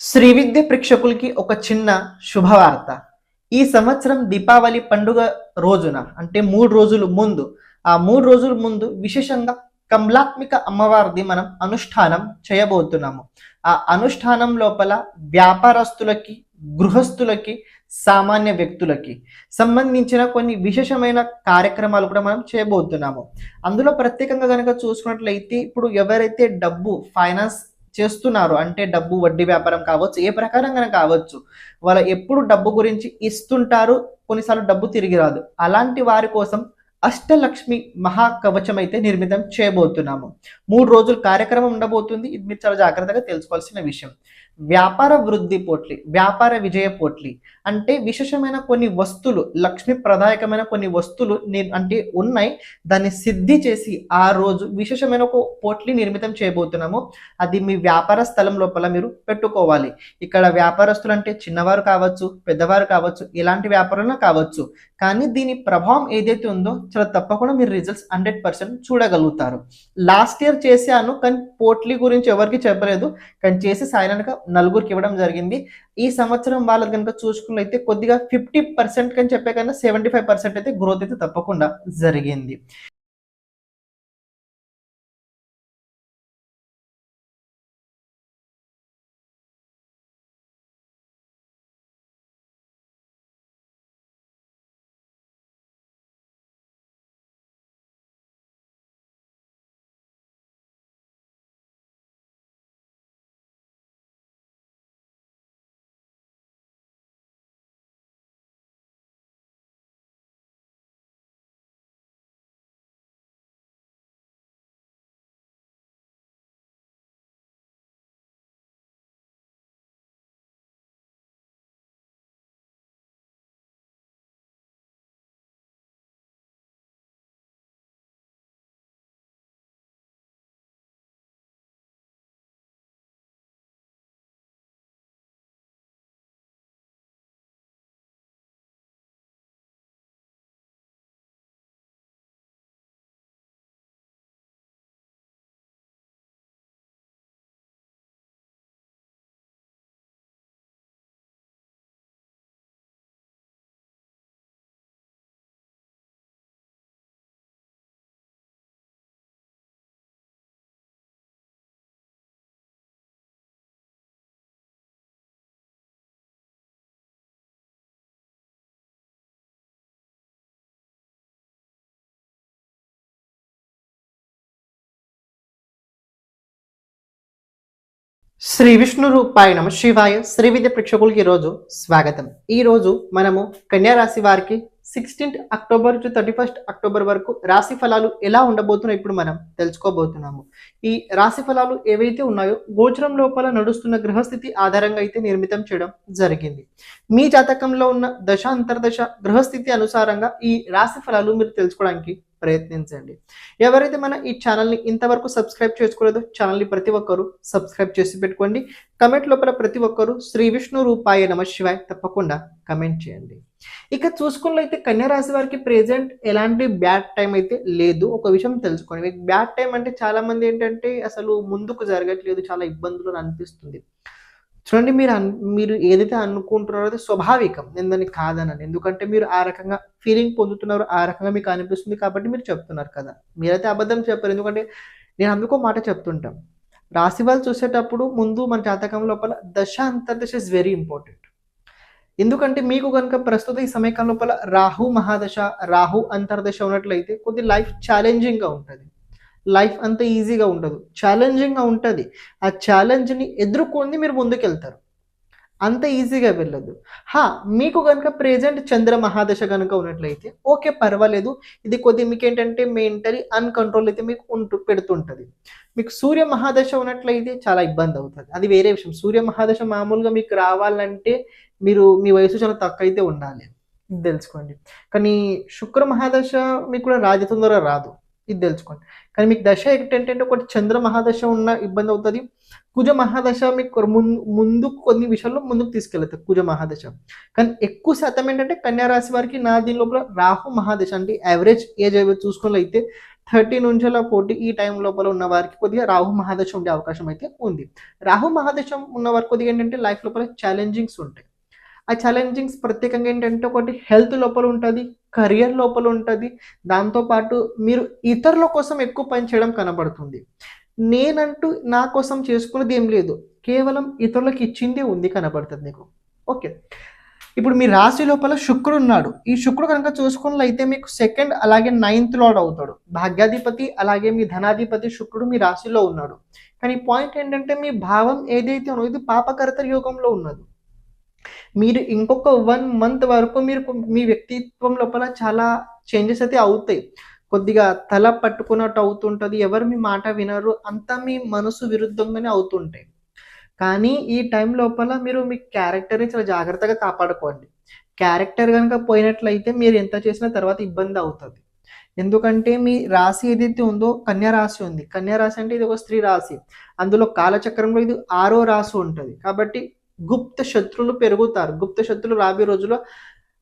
శ్రీ విద్య ప్రేక్షకులకి ఒక చిన్న శుభవార్త. ఈ సంవత్సరం దీపావళి పండుగ రోజున అంటే మూడు రోజులు ముందు ఆ మూడు రోజుల ముందు విశేషంగా కమలాత్మిక అమ్మవారిది మనం అనుష్ఠానం చేయబోతున్నాము. ఆ అనుష్ఠానం లోపల వ్యాపారస్తులకి గృహస్థులకి సామాన్య వ్యక్తులకి సంబంధించిన కొన్ని విశేషమైన కార్యక్రమాలు కూడా మనం చేయబోతున్నాము. అందులో ప్రత్యేకంగా కనుక చూసుకున్నట్లయితే ఇప్పుడు ఎవరైతే డబ్బు ఫైనాన్స్ చేస్తున్నారు. అంటే డబ్బు వడ్డీ వ్యాపారం కావచ్చు ఏ ప్రకారంగా కావచ్చు. వాళ్ళు ఎప్పుడు డబ్బు గురించి ఇస్తుంటారు కొన్నిసార్లు డబ్బు తిరిగి రాదు. అలాంటి వారి కోసం అష్టలక్ష్మి మహాకవచం అయితే నిర్మితం చేయబోతున్నాము. మూడు రోజులు కార్యక్రమం ఉండబోతుంది. ఇది మీరు చాలా జాగ్రత్తగా తెలుసుకోవాల్సిన విషయం. వ్యాపార వృద్ధి పోట్లి వ్యాపార విజయ పోట్లి. అంటే విశేషమైన కొన్ని వస్తువులు లక్ష్మి ప్రదాయకమైన కొన్ని వస్తువులు అంటే ఉన్నాయి. దాన్ని సిద్ధి చేసి ఆ రోజు విశేషమైన ఒక పోట్లి నిర్మితం చేయబోతున్నాము. అది మీ వ్యాపార స్థలం లోపల మీరు పెట్టుకోవాలి. ఇక్కడ వ్యాపారస్తులు అంటే చిన్నవారు కావచ్చు పెద్దవారు కావచ్చు ఎలాంటి వ్యాపారంలో కావచ్చు. కానీ దీని ప్రభావం ఏదైతే ఉందో చాలా తప్పకుండా మీరు రిజల్ట్స్ హండ్రెడ్ పర్సెంట్ చూడగలుగుతారు. లాస్ట్ ఇయర్ చేశాను కానీ పోట్లీ గురించి ఎవరికి చెప్పలేదు. కానీ చేసి సాయినాక నలుగురికి ఇవ్వడం జరిగింది. ఈ సంవత్సరం వాళ్ళకి కనుక చూసుకున్నట్లయితే కొద్దిగా ఫిఫ్టీ పర్సెంట్ కని చెప్పే కన్నా సెవెంటీ ఫైవ్ పర్సెంట్ అయితే గ్రోత్ అయితే తప్పకుండా జరిగింది. శ్రీ విష్ణు రూపాయ నమ శివాయ. శ్రీ విద్య ప్రేక్షకులకి ఈరోజు స్వాగతం. ఈ రోజు మనము కన్యా రాశి వారికి sixteenth October to thirty first October వరకు రాశి ఫలాలు ఎలా ఉండబోతున్నాయో ఇప్పుడు మనం తెలుసుకోబోతున్నాము. ఈ రాశి ఫలాలు ఏవైతే ఉన్నాయో గోచరం లోపల నడుస్తున్న గ్రహస్థితి ఆధారంగా అయితే నిర్మితం చేయడం జరిగింది. మీ జాతకంలో ఉన్న దశ అంతర్దశ గ్రహస్థితి అనుసారంగా ఈ రాశి ఫలాలు మీరు తెలుసుకోవడానికి ప్రయత్నించండి. ఎవరైతే మన ఈ ఛానల్ని ఇంతవరకు సబ్స్క్రైబ్ చేసుకోలేదో ఛానల్ని ప్రతి ఒక్కరు సబ్స్క్రైబ్ చేసి పెట్టుకోండి. కమెంట్ లోపల ప్రతి ఒక్కరు శ్రీ విష్ణు రూపాయ నమ శివాయ తప్పకుండా కమెంట్ చేయండి. ఇక చూసుకున్నట్లయితే కన్యా రాశి వారికి ప్రెజెంట్ ఎలాంటి బ్యాడ్ టైం అయితే లేదు. ఒక విషయం తెలుసుకోండి బ్యాడ్ టైం అంటే చాలామంది ఏంటంటే అసలు ముందుకు జరగట్లేదు చాలా ఇబ్బందులు అనిపిస్తుంది. చూడండి మీరు అన్ మీరు ఏదైతే అనుకుంటున్నారో అది స్వాభావికం. నేను దాన్ని కాదనను. ఎందుకంటే మీరు ఆ రకంగా ఫీలింగ్ పొందుతున్నారు ఆ రకంగా మీకు అనిపిస్తుంది కాబట్టి మీరు చెప్తున్నారు కదా. మీరైతే అబద్ధం చెప్పారు. ఎందుకంటే నేను అందుకో మాట చెప్తుంటాం. రాశి వాళ్ళు చూసేటప్పుడు ముందు మన జాతకం లోపల దశ అంతర్దశ ఇస్ వెరీ ఇంపార్టెంట్ ఎందుకంటే మీకు కనుక ప్రస్తుత ఈ సమయకాలం లోపల రాహు మహాదశ రాహు అంతర్దశ ఉన్నట్లయితే కొద్ది లైఫ్ ఛాలెంజింగ్గా ఉంటుంది. లైఫ్ అంత ఈజీగా ఉండదు. ఛాలెంజింగ్గా ఉంటుంది. ఆ ఛాలెంజ్ని ఎదుర్కొని మీరు ముందుకెళ్తారు. అంత ఈజీగా వెళ్ళదు హా మీకు కనుక ప్రెజెంట్ చంద్ర మహాదశ కనుక ఉన్నట్లయితే ఓకే పర్వాలేదు. ఇది కొద్ది మీకు ఏంటంటే మెంటలీ అన్కంట్రోల్ అయితే మీకు ఉంటూ పెడుతుంటుంది. మీకు సూర్య మహాదశ ఉన్నట్లయితే చాలా ఇబ్బంది అవుతుంది. అది వేరే విషయం. సూర్య మహాదశ మామూలుగా మీకు రావాలంటే మీరు మీ వయసు చాలా తక్కువ అయితే ఉండాలి. తెలుసుకోండి. కానీ శుక్ర మహాదశ మీకు కూడా రాజ తొందర రాదు. ఇది తెలుసుకోండి. కానీ మీకు దశ ఏంటంటే ఒకటి చంద్ర మహాదశ ఉన్న ఇబ్బంది అవుతుంది. కుజ మహాదశ మీకు ముందు ముందు కొన్ని విషయాల్లో ముందుకు తీసుకెళ్తారు కుజ మహాదశ. కానీ ఎక్కువ శాతం ఏంటంటే కన్యా రాశి వారికి నా దీని లోపల రాహు మహాదశ అంటే యావరేజ్ ఏజ్ చూసుకున్నట్లయితే థర్టీ నుంచి ఫోర్టీ ఈ టైం లోపల ఉన్న వారికి కొద్దిగా రాహు మహాదశ ఉండే అవకాశం అయితే ఉంది. రాహు మహాదశం ఉన్న వారికి కొద్దిగా ఏంటంటే లైఫ్ లోపల ఛాలెంజింగ్స్ ఉంటాయి. ఆ ఛాలెంజింగ్స్ ప్రత్యేకంగా ఏంటంటే ఒకటి హెల్త్ లోపల ఉంటుంది కెరియర్ లోపల ఉంటుంది. దాంతోపాటు మీరు ఇతరుల కోసం ఎక్కువ పని చేయడం కనబడుతుంది. నేనంటూ నా కోసం చేసుకున్నది ఏం లేదు. కేవలం ఇతరులకు ఇచ్చిందే ఉంది కనబడుతుంది మీకు ఓకే. ఇప్పుడు మీ రాశి లోపల శుక్రుడు ఉన్నాడు. ఈ శుక్రుడు కనుక చూసుకున్నట్లయితే మీకు సెకండ్ అలాగే నైన్త్ లార్డ్ అవుతాడు. భాగ్యాధిపతి అలాగే మీ ధనాధిపతి శుక్రుడు మీ రాశిలో ఉన్నాడు. కానీ పాయింట్ ఏంటంటే మీ భావం ఏదైతే ఉన్నదో ఇది పాపకర్త యోగంలో ఉన్నది. మీరు ఇంకొక వన్ మంత్ వరకు మీరు మీ వ్యక్తిత్వం లోపల చాలా చేంజెస్ అయితే అవుతాయి. కొద్దిగా తల పట్టుకున్నట్టు అవుతుంటుంది ఎవరు మీ మాట వినరు అంతా మీ మనసు విరుద్ధంగానే అవుతుంటాయి. కానీ ఈ టైం లోపల మీరు మీ క్యారెక్టర్ని చాలా జాగ్రత్తగా కాపాడుకోండి. క్యారెక్టర్ కనుక పోయినట్లయితే మీరు ఎంత చేసినా తర్వాత ఇబ్బంది అవుతుంది. ఎందుకంటే మీ రాశి ఏదైతే ఉందో కన్యా రాశి ఉంది. కన్యా రాశి అంటే ఇది ఒక స్త్రీ రాశి. అందులో కాలచక్రంలో ఇది ఆరో రాశి ఉంటుంది. కాబట్టి గుప్త శత్రులు పెరుగుతారు. గుప్త శత్రులు రాబోయే రోజుల్లో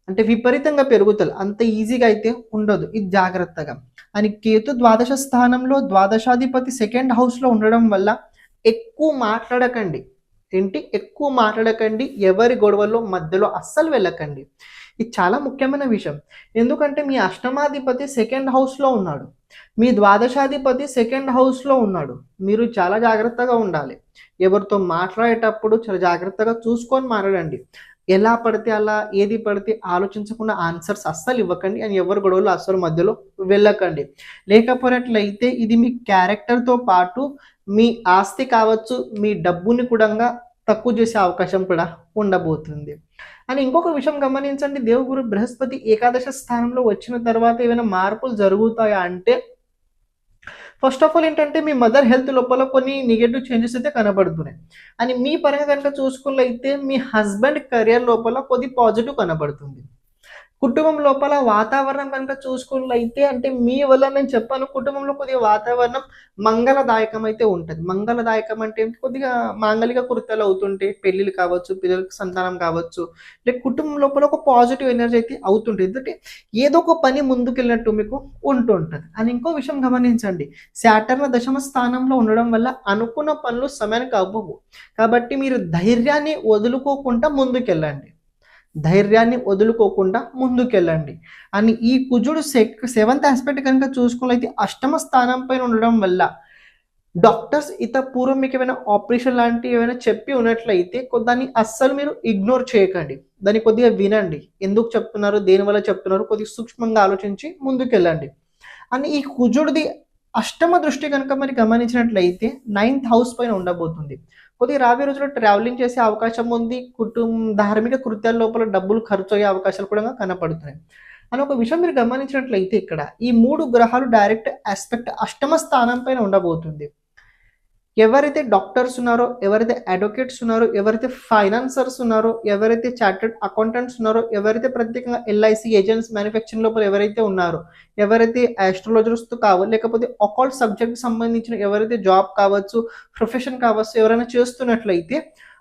అంటే విపరీతంగా పెరుగుతారు. అంత ఈజీగా అయితే ఉండదు. ఇది జాగ్రత్తగా. అని కేతు ద్వాదశ స్థానంలో ద్వాదశాధిపతి సెకండ్ హౌస్లో ఉండడం వల్ల ఎక్కువ మాట్లాడకండి. ఏంటి? ఎక్కువ మాట్లాడకండి. ఎవరి గొడవల్లో మధ్యలో అస్సలు వెళ్ళకండి. ఇది చాలా ముఖ్యమైన విషయం. ఎందుకంటే మీ అష్టమాధిపతి సెకండ్ హౌస్లో ఉన్నాడు. మీ ద్వాదశాధిపతి సెకండ్ హౌస్లో ఉన్నాడు. మీరు చాలా జాగ్రత్తగా ఉండాలి. ఎవరితో మాట్లాడేటప్పుడు చాలా జాగ్రత్తగా చూసుకొని మాట్లాడండి. ఎలా పడితే అలా ఏది పడితే ఆలోచించకుండా ఆన్సర్స్ అస్సలు ఇవ్వకండి అని ఎవరు గొడవలు అస్సలు మధ్యలో వెళ్ళకండి. లేకపోయినట్లయితే ఇది మీ క్యారెక్టర్తో పాటు మీ ఆస్తి కావచ్చు మీ డబ్బుని కూడా తక్కువ చేసే అవకాశం కూడా ఉండబోతుంది. అని ఇంకొక విషయం గమనించండి దేవుగురు బృహస్పతి ఏకాదశ స్థానంలో వచ్చిన తర్వాత ఏమైనా మార్పులు జరుగుతాయా అంటే ఫస్ట్ ఆఫ్ ఆల్ ఏంటంటే మీ మదర్ హెల్త్ లోపల కొన్ని నెగటివ్ చేంజెస్ అయితే కనబడుతున్నాయి. అని మీ పరంగా కనుక అయితే మీ హస్బెండ్ కెరియర్ లోపల కొద్ది పాజిటివ్ కనబడుతుంది. కుటుంబం లోపల వాతావరణం కనుక చూసుకున్నట్లయితే అంటే మీ వల్ల నేను చెప్పాను కుటుంబంలో కొద్దిగా వాతావరణం మంగళదాయకం అయితే ఉంటుంది. మంగళదాయకం అంటే కొద్దిగా మాంగళిక కృత్యాలు అవుతుంటాయి పెళ్ళిళ్ళు కావచ్చు పిల్లలకు సంతానం కావచ్చు లేక కుటుంబం లోపల ఒక పాజిటివ్ ఎనర్జీ అయితే అవుతుంటుంది. ఎందుకంటే ఏదో ఒక పని ముందుకెళ్ళినట్టు మీకు ఉంటుంటుంది. అని ఇంకో విషయం గమనించండి. శాటర్న దశమ స్థానంలో ఉండడం వల్ల అనుకున్న పనులు సమయానికి అవ్వవు. కాబట్టి మీరు ధైర్యాన్ని వదులుకోకుండా ముందుకెళ్ళండి. ధైర్యాన్ని వదులుకోకుండా ముందుకెళ్ళండి. అని ఈ కుజుడు సెవెంత్ ఆస్పెక్ట్ కనుక చూసుకున్నట్లయితే అష్టమ స్థానం పైన ఉండడం వల్ల డాక్టర్స్ ఇత పూర్వం మీకు ఏమైనా ఆపరేషన్ లాంటివి ఏమైనా చెప్పి ఉన్నట్లయితే దాన్ని అస్సలు మీరు ఇగ్నోర్ చేయకండి. దాన్ని కొద్దిగా వినండి. ఎందుకు చెప్తున్నారు? దేనివల్ల చెప్తున్నారు? కొద్దిగా సూక్ష్మంగా ఆలోచించి ముందుకెళ్ళండి. అని ఈ కుజుడిది అష్టమ దృష్టి కనుక మరి గమనించినట్లయితే నైన్త్ హౌస్ పైన ఉండబోతుంది. కొద్దిగా రాబోయే రోజుల్లో ట్రావెలింగ్ చేసే అవకాశం ఉంది. కుటుంబ ధార్మిక కృత్యాల లోపల డబ్బులు ఖర్చు అయ్యే అవకాశాలు కూడా కనపడుతున్నాయి. అని ఒక విషయం మీరు గమనించినట్లయితే ఇక్కడ ఈ మూడు గ్రహాలు డైరెక్ట్ ఆస్పెక్ట్ అష్టమ స్థానం పైన ఉండబోతుంది. ఎవరైతే డాక్టర్స్ ఉన్నారో ఎవరైతే అడ్వకేట్స్ ఉన్నారో ఎవరైతే ఫైనాన్సర్స్ ఉన్నారో ఎవరైతే చార్టెడ్ అకౌంటెంట్స్ ఉన్నారో ఎవరైతే ప్రత్యేకంగా ఎల్ఐసి ఏజెంట్స్ మ్యానుఫ్యాక్చరింగ్ లోపల ఎవరైతే ఉన్నారో ఎవరైతే ఆస్ట్రాలజర్స్ కావచ్చు లేకపోతే అకౌంట్ సబ్జెక్ట్ సంబంధించిన ఎవరైతే జాబ్ కావచ్చు ప్రొఫెషన్ కావచ్చు ఎవరైనా చేస్తున్నట్లయితే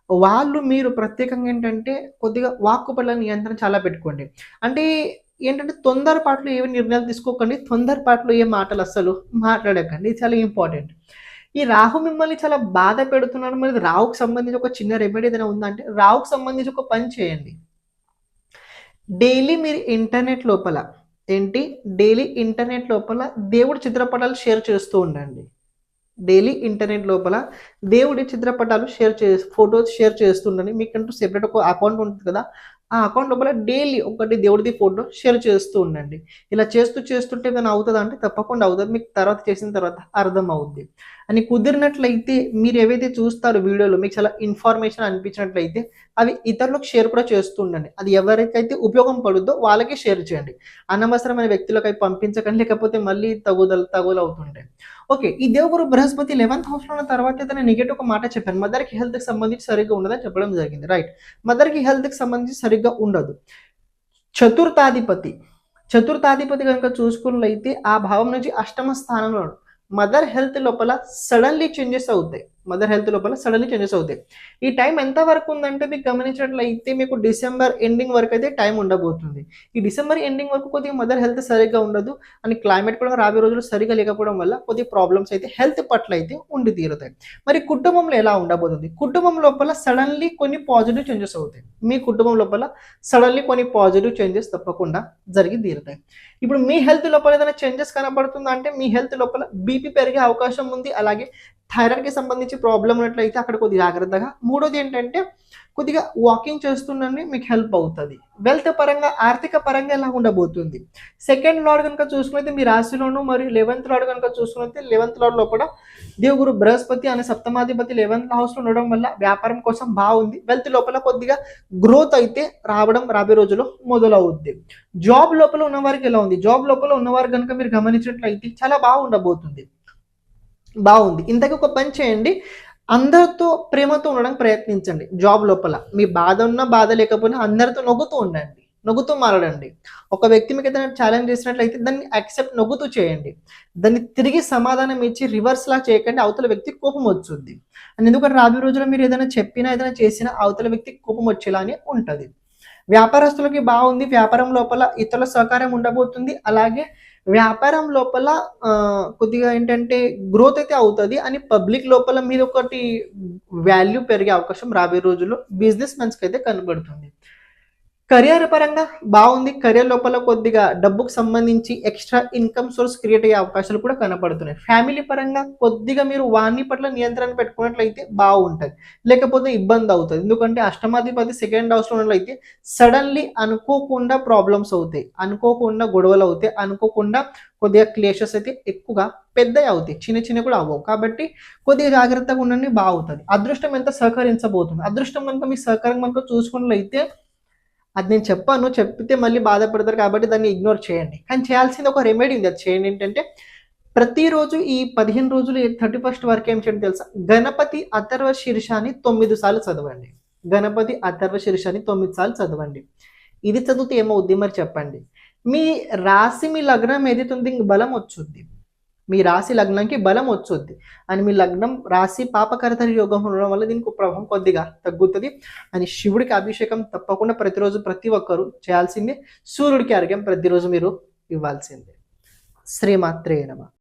వాళ్ళు మీరు ప్రత్యేకంగా ఏంటంటే కొద్దిగా వాక్కుపట్ల నియంత్రణ చాలా పెట్టుకోండి. అంటే ఏంటంటే తొందరపాట్లు ఏమి నిర్ణయాలు తీసుకోకండి తొందరపాట్లు ఏ మాటలు అస్సలు మాట్లాడకండి. చాలా ఇంపార్టెంట్ ఈ రాహు మిమ్మల్ని చాలా బాధ పెడుతున్నాడు మరి రావుకు సంబంధించి ఒక చిన్న రెమెడీ ఏదైనా ఉందంటే రావుకు సంబంధించి ఒక పని చేయండి. డైలీ మీరు ఇంటర్నెట్ లోపల ఏంటి? డైలీ ఇంటర్నెట్ లోపల దేవుడి చిత్రపటాలు షేర్ చేస్తూ ఉండండి. డైలీ ఇంటర్నెట్ లోపల దేవుడి చిత్రపటాలు షేర్ చే ఫొటోస్ షేర్ చేస్తుండండి మీకంటూ సెపరేట్ ఒక అకౌంట్ ఉంటుంది కదా ఆ అకౌంట్ లోపల డైలీ ఒకటి దేవుడిది ఫోటో షేర్ చేస్తూ ఉండండి. ఇలా చేస్తూ చేస్తుంటే ఏదైనా అవుతుందా అంటే తప్పకుండా అవుతుంది. మీకు తర్వాత చేసిన తర్వాత అర్థం అవుద్ది అని కుదిరినట్లయితే మీరు ఏవైతే చూస్తారో వీడియోలో మీకు చాలా ఇన్ఫర్మేషన్ అనిపించినట్లయితే అవి ఇతరులకు షేర్ కూడా చేస్తూ ఉండండి. అది ఎవరికైతే ఉపయోగం పడుద్దో వాళ్ళకే షేర్ చేయండి. అనవసరమైన వ్యక్తులకు అవి పంపించకండి. లేకపోతే మళ్ళీ తగుదల తగులు అవుతుంటాయి ఓకే ఈ దేవగురు బృహస్పతి లెవెన్త్ హౌస్లో ఉన్న తర్వాత తన నెగటివ్ ఒక మాట చెప్పాను మదర్కి హెల్త్కి సంబంధించి సరిగ్గా ఉండదని చెప్పడం జరిగింది. రైట్ మదర్కి హెల్త్కి సంబంధించి సరిగ్గా ఉండదు. చతుర్థాధిపతి. చతుర్థాధిపతి కనుక చూసుకున్నట్లయితే ఆ భావం నుంచి అష్టమ స్థానంలో మదర్ హెల్త్ లోపల సడన్లీ చేంజెస్ అవుతాయి. మదర్ హెల్త్ లోపల సడన్లీ చేంజెస్ అవుతాయి. ఈ టైం ఎంత వరకు ఉందంటే మీకు గమనించినట్లయితే మీకు డిసెంబర్ ఎండింగ్ వరకు అయితే టైం ఉండబోతుంది. ఈ డిసెంబర్ ఎండింగ్ వరకు కొద్దిగా మదర్ హెల్త్ సరిగ్గా ఉండదు అని క్లైమేట్ కూడా రాబోయే రోజులు సరిగా లేకపోవడం వల్ల కొద్దిగా ప్రాబ్లమ్స్ అయితే హెల్త్ పట్ల అయితే ఉండి తీరుతాయి. మరి కుటుంబంలో ఎలా ఉండబోతుంది? కుటుంబం లోపల సడన్లీ కొన్ని పాజిటివ్ చేంజెస్ అవుతాయి. మీ కుటుంబం లోపల సడన్లీ కొన్ని పాజిటివ్ చేంజెస్ తప్పకుండా జరిగి తీరుతాయి. ఇప్పుడు మీ హెల్త్ లోపల ఏదైనా చేంజెస్ కనబడుతుందా అంటే మీ హెల్త్ లోపల బీపీ పెరిగే అవకాశం ఉంది. అలాగే థైరాయిడ్కి సంబంధించి ప్రాబ్లం ఉన్నట్లయితే అక్కడ కొద్దిగా జాగ్రత్తగా. మూడోది ఏంటంటే కొద్దిగా వాకింగ్ చేస్తుండని మీకు హెల్ప్ అవుతుంది. వెల్త్ పరంగా ఆర్థిక పరంగా ఎలా ఉండబోతుంది? సెకండ్ లాడ్ కనుక చూసుకున్నైతే మీ రాశిలోను మరియు లెవెన్త్ లాడ్ కనుక చూసుకున్నైతే లెవెన్త్ లాడ్లో లోపల దేవుగురు బృహస్పతి అనే సప్తమాధిపతి లెవెన్త్ హౌస్లో ఉండడం వల్ల వ్యాపారం కోసం బాగుంది. వెల్త్ లోపల కొద్దిగా గ్రోత్ అయితే రావడం రాబోయే రోజుల్లో మొదలవుద్ది. జాబ్ లోపల ఉన్నవారికి ఎలా ఉంది? జాబ్ లోపల ఉన్నవారు కనుక మీరు గమనించినట్లయితే చాలా బాగుండబోతుంది. బాగుంది. ఇంతకు ఒక పని చేయండి. అందరితో ప్రేమతో ఉండడానికి ప్రయత్నించండి. జాబ్ లోపల. మీ బాధ ఉన్నా బాధ లేకపోయినా అందరితో నవ్వుతూ ఉండండి. నవ్వుతూ మారడండి. ఒక వ్యక్తి మీకు ఏదైనా ఛాలెంజ్ చేసినట్లయితే దాన్ని యాక్సెప్ట్ నవ్వుతూ చేయండి. దాన్ని తిరిగి సమాధానం ఇచ్చి రివర్స్ లా చేయకండి. అవతల వ్యక్తి కోపం వచ్చుద్ది. అని ఎందుకంటే రాబోయే రోజుల్లో మీరు ఏదైనా చెప్పినా ఏదైనా చేసినా అవతల వ్యక్తికి కోపం వచ్చేలానే ఉంటుంది. వ్యాపారస్తులకి బాగుంది. వ్యాపారం లోపల ఇతరుల సహకారం ఉండబోతుంది. అలాగే వ్యాపారం లోపల కొద్దిగా ఏంటంటే గ్రోత్ అయితే అవుతుంది అని పబ్లిక్ లోపల మీద ఒకటి వాల్యూ పెరిగే అవకాశం రాబోయే రోజుల్లో బిజినెస్ మెన్స్కి అయితే కనబడుతుంది. కెరియర్ పరంగా బాగుంది. కెరియర్ లోపల కొద్దిగా డబ్బుకు సంబంధించి ఎక్స్ట్రా ఇన్కమ్ సోర్స్ క్రియేట్ అయ్యే అవకాశాలు కూడా కనపడుతున్నాయి. ఫ్యామిలీ పరంగా కొద్దిగా మీరు వాణి పట్ల నియంత్రణ పెట్టుకున్నట్లయితే బాగుంటుంది. లేకపోతే ఇబ్బంది అవుతుంది. ఎందుకంటే అష్టమాధిపతి సెకండ్ హౌస్లో ఉన్నట్లయితే సడన్లీ అనుకోకుండా ప్రాబ్లమ్స్ అవుతాయి. అనుకోకుండా గొడవలు అవుతాయి. అనుకోకుండా కొద్దిగా క్లేషెస్ అయితే ఎక్కువగా పెద్దవి అవుతాయి. చిన్న చిన్న కూడా అవ్వవు. కాబట్టి కొద్దిగా జాగ్రత్తగా ఉండండి బాగుంటుంది. అదృష్టం ఎంత సహకరించబోతుంది? అదృష్టం కనుక మీ సహకారం కనుక చూసుకున్నట్లయితే అది నేను చెప్పాను చెప్తే మళ్ళీ బాధపడతారు కాబట్టి దాన్ని ఇగ్నోర్ చేయండి. కానీ చేయాల్సింది ఒక రెమెడీ ఉంది. అది చేయండి ఏంటంటే ప్రతిరోజు ఈ పదిహేను రోజులు థర్టీ ఫస్ట్ వరకు ఏం చేయండి తెలుసా? గణపతి అథర్వ శీర్షాన్ని తొమ్మిది సార్లు చదవండి. గణపతి అథర్వ శీర్షాన్ని తొమ్మిది సార్లు చదవండి. ఇది చదివితే ఏమవుద్ది మరి చెప్పండి. మీ రాశి మీ లగ్నం ఏదైతే ఉంది ఇంక బలం వచ్చుద్ది. మీ రాశి లగ్నంకి బలం వచ్చుద్ది. అని మీ లగ్నం రాశి పాపకర్తరి యోగం ఉండడం వల్ల దీనికి ప్రభావం కొద్దిగా తగ్గుతుంది. అని శివుడికి అభిషేకం తప్పకుండా ప్రతిరోజు ప్రతి ఒక్కరు చేయాల్సిందే. సూర్యుడికి ఆరోగ్యం ప్రతిరోజు మీరు ఇవ్వాల్సిందే. శ్రీమాత్రే నమ.